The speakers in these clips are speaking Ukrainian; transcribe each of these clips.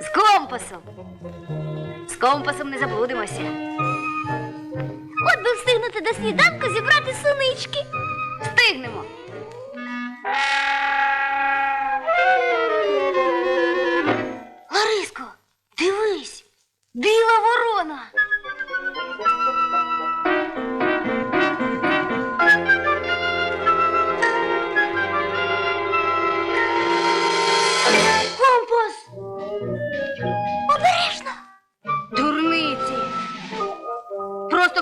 З компасом. З компасом не заблудимося. От би встигнути до сніданку зібрати синички. Встигнемо.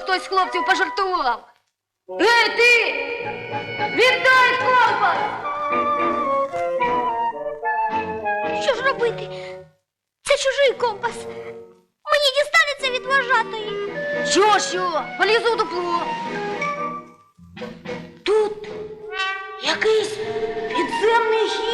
Хтось з хлопців пожартував. Ей, ти! Віддай компас! Що ж робити? Це чужий компас. Мені дістанеться від вожатої. Що, що? Полізу в дупло. Тут якийсь підземний хід.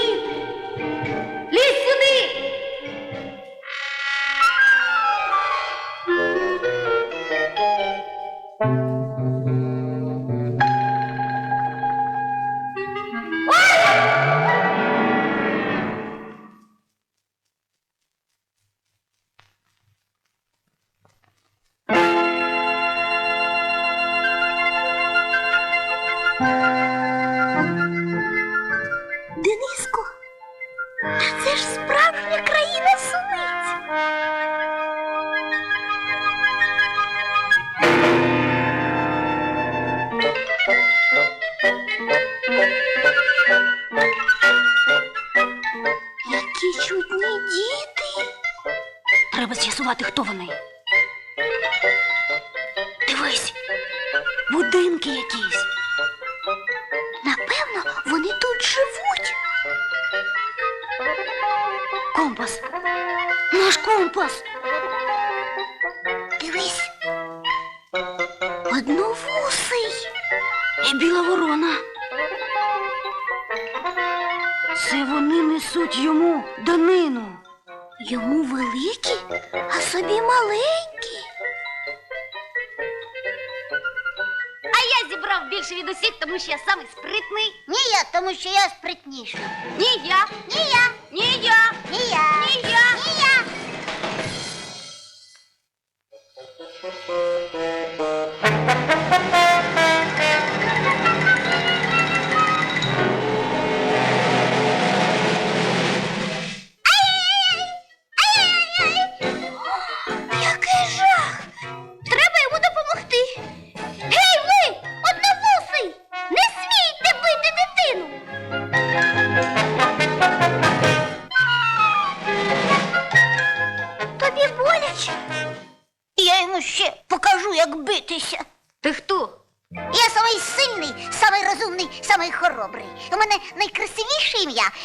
З'ясувати, хто вони. Дивись, будинки якісь. Напевно, вони тут живуть. Компас. Наш компас. Дивись. Одновусий. І біла ворона. Це вони несуть йому данину. Йому великі, а собі маленькі. А я зібрав більше від усіх, тому що я самий спритний. Ні я, тому що я спритніша. Ні я, Ні я, ні я, ні я, ні я. ні я.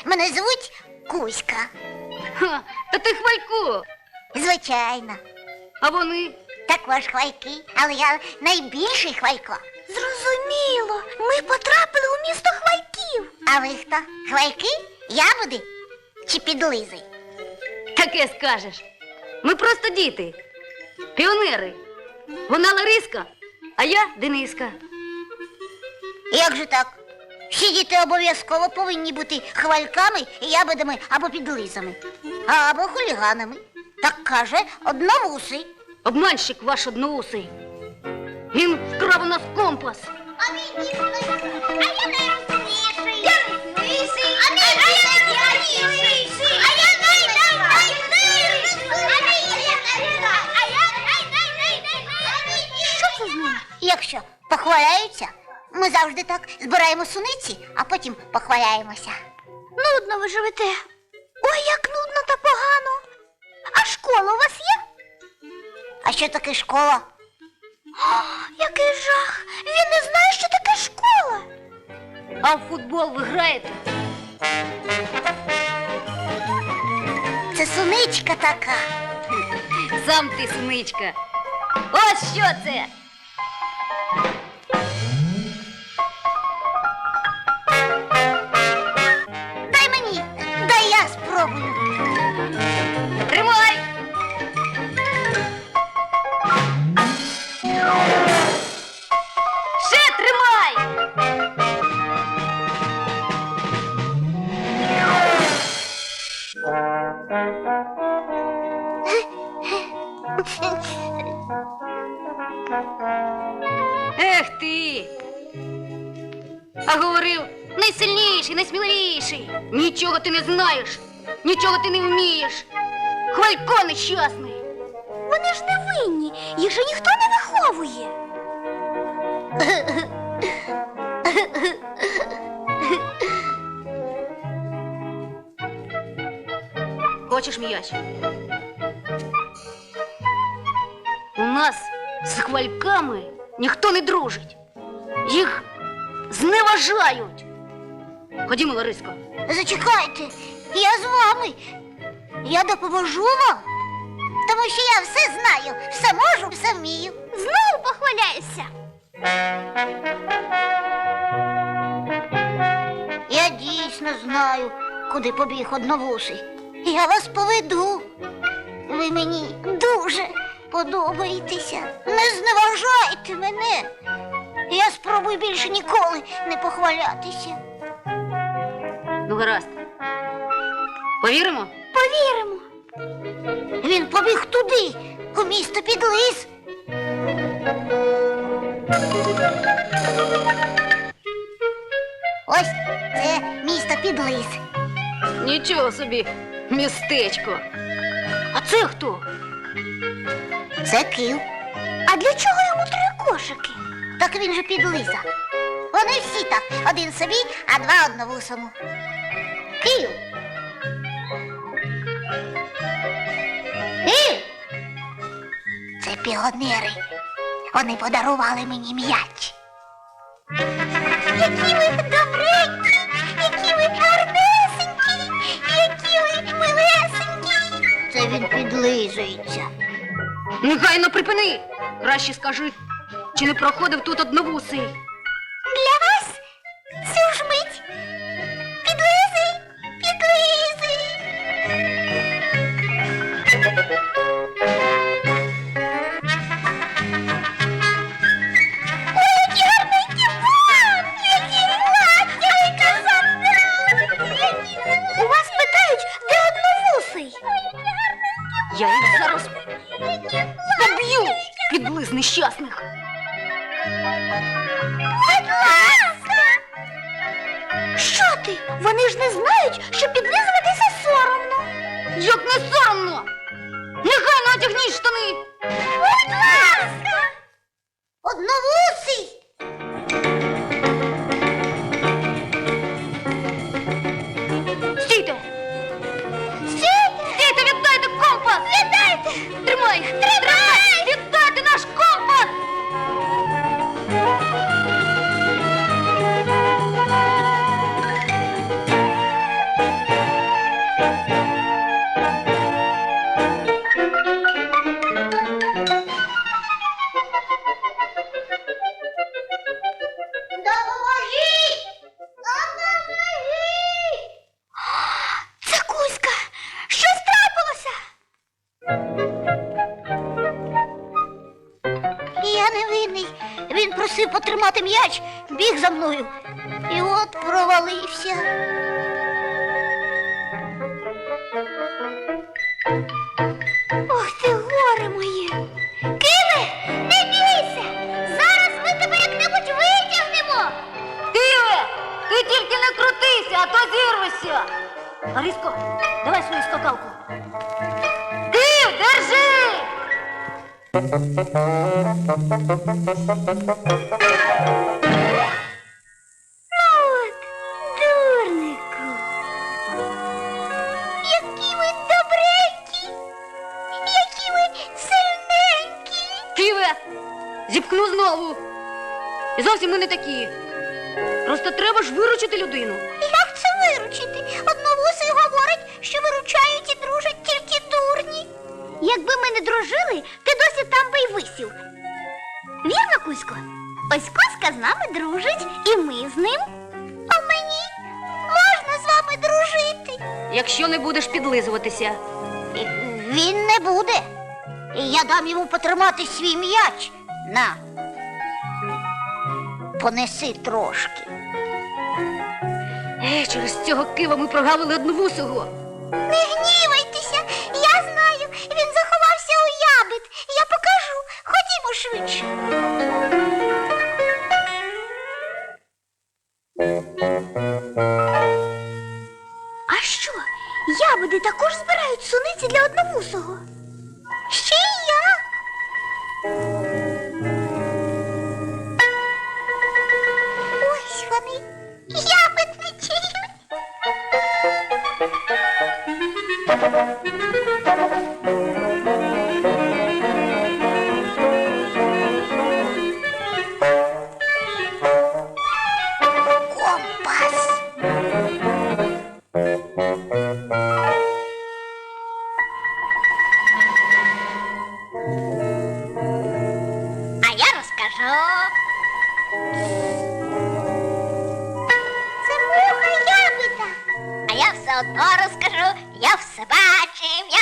Мене звуть Кузька. Ха, та ти хвалько. Звичайно. А вони? Також хвайки, але я найбільший хвайко. Зрозуміло. Ми потрапили у місто хвайків. А ви хто? Хвайки? Ябуди? Чи підлизи? Таке скажеш. Ми просто діти. Піонери. Вона Лариска, а я Дениска. Як же так? Всі діти обов'язково повинні бути хвальками, ябедами або підлизами, або хуліганами. Так каже одновусий. Обманщик ваш одноусий. Він вкрав у нас компас. А він а я найрозумніший. Я. А я. А я. Що це з ним? Якщо похваляються, ми завжди так збираємо суниці, а потім похваляємося. Нудно ви живете. Ой, як нудно та погано. А школа у вас є? А що таке школа? Який жах! Він не знає, що таке школа. А в футбол ви граєте? Це суничка така. Сам ти синичка. Ось що це. Нічого ти не вмієш. Хвалько нещасний. Вони ж не винні, їх же ніхто не виховує. Хочеш м'яч? У нас з хвальками ніхто не дружить. Їх зневажають. Ходімо, Лариско. Зачекайте, я з вами. Я допоможу вам. Тому що я все знаю, все можу, все вмію. Знову похваляюся. Я дійсно знаю, куди побіг одновусий. Я вас поведу. Ви мені дуже подобаєтеся. Не зневажайте мене. Я спробую більше ніколи не похвалятися. Ну, гаразд. Повіримо? Повіримо. Він побіг туди, у місто під лис. Ось це місто під лис. Нічого собі, містечко. А це хто? Це кив. А для чого йому три кошики? Так він же під лиса. Вони всі так, один собі, а два одновусому. Кив. Кив. Піонери. Вони подарували мені м'яч. Які ви добренькі, які ви гарнесенькі, які ви милесенькі. Це він підлизується. Негайно припини. Краще скажи, чи не проходив тут одновусий? Як не соромно! Негайно одягніть штани! Будь ласка! Одновусий! Стійте! Стійте! Стійте, віддайте компас! Віддайте! Тримай! Тримай! М'яч, біг за мною. І от провалився. Ох ти горе моє! Киве, не бійся! Зараз ми тебе як-небудь витягнемо! Киве! Ти тільки не крутися, а то зірвешся! Лариско, давай свою скакалку. От, дурнику. Які ви добренькі, які ви сильненькі. Киве! Зіпхну знову. І зовсім ми не такі. Просто треба ж виручити людину. Якби ми не дружили, ти досі там би й висів. Вірно, Кузько? Ось Кузька з нами дружить, і ми з ним. А мені можна з вами дружити. Якщо не будеш підлизуватися. Він не буде. Я дам йому потримати свій м'яч. На. Понеси трошки. Е, через цього кива ми прогавили одновусого. Не гнівайтеся, швидше. А що? Ябеди також збирають суниці для одновусого. Розкажу. Я все бачив, я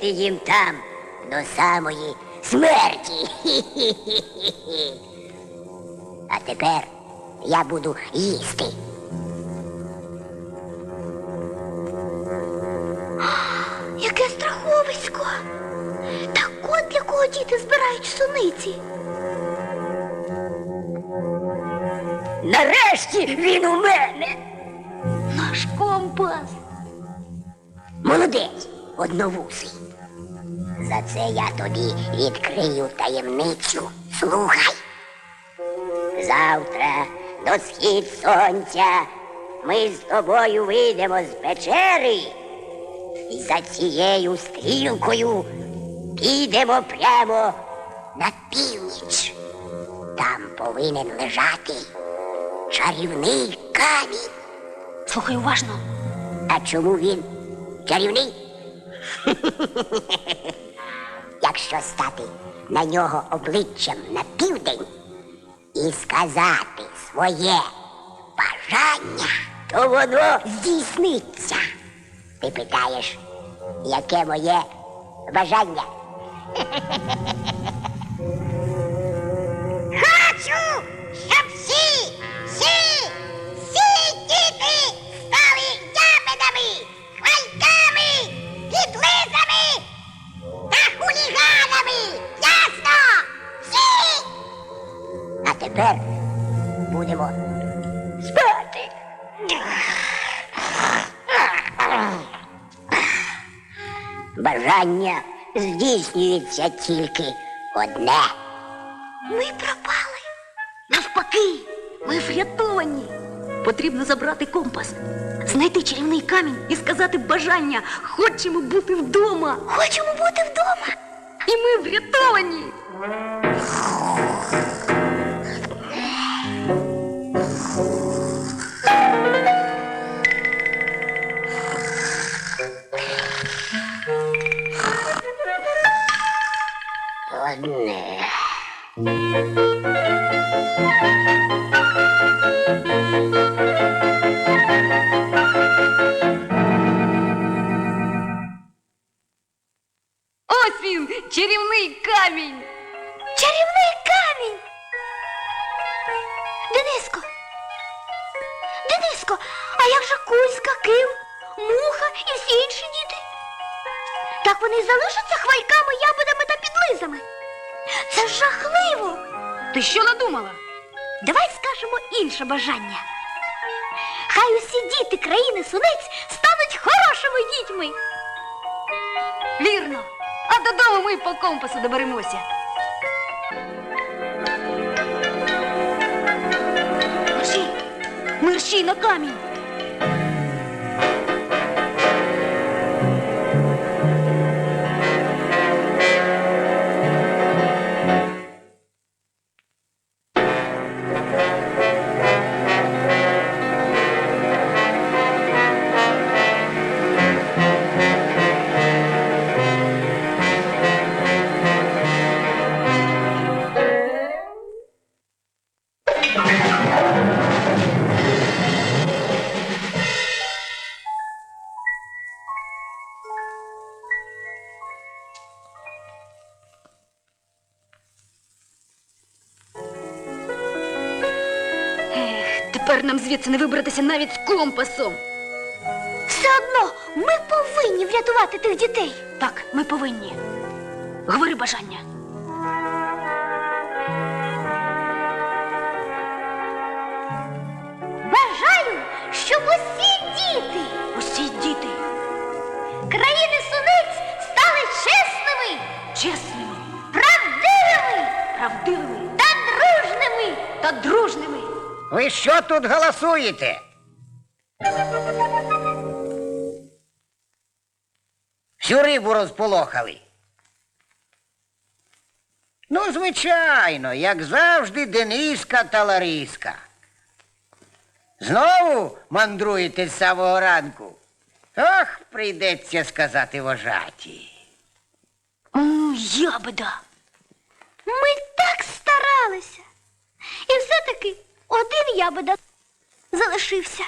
Сидіти їм там до самої смерті. А тепер я буду їсти. Яке страховисько. Так от для кого діти збирають суниці. Нарешті він у мене. Наш компас. Молодець, одновусий. За це я тобі відкрию таємницю. Слухай. Завтра до схід сонця ми з тобою вийдемо з печери і за цією стрілкою підемо прямо на північ. Там повинен лежати чарівний камінь. Слухай уважно. А чому він чарівний? Якщо стати на нього обличчям на південь і сказати своє бажання, то воно здійсниться. Ти питаєш, яке моє бажання? Бажання здійснюється тільки одне. Ми пропали. Навпаки, ми врятовані. Потрібно забрати компас, знайти чарівний камінь і сказати бажання. Хочемо бути вдома. Хочемо бути вдома. І ми врятовані. одне. Ось він, чарівний камінь. Чарівний камінь. Дениско. Дениско, а як же кузька, кив, муха і всі інші діти? Так вони залишаться хвайками, ябедами та підлизами. Це ж жахливо. Ти що надумала? Давай скажемо інше бажання. Хай усі діти країни сунець стануть хорошими дітьми. Вірно. А додому ми по компасу доберемося. Мерщій! Мерщій на камінь! Тепер нам звідси не вибратися навіть з компасом. Все одно ми повинні врятувати тих дітей. Так, ми повинні. Говори бажання. Ви що тут голосуєте? Всю рибу розполохали. Ну, звичайно, як завжди, Дениска та Лариска. Знову мандруєте з самого ранку. Ох, прийдеться сказати вожаті. О, ябеда. Ми так старалися. І все-таки один ябеда залишився.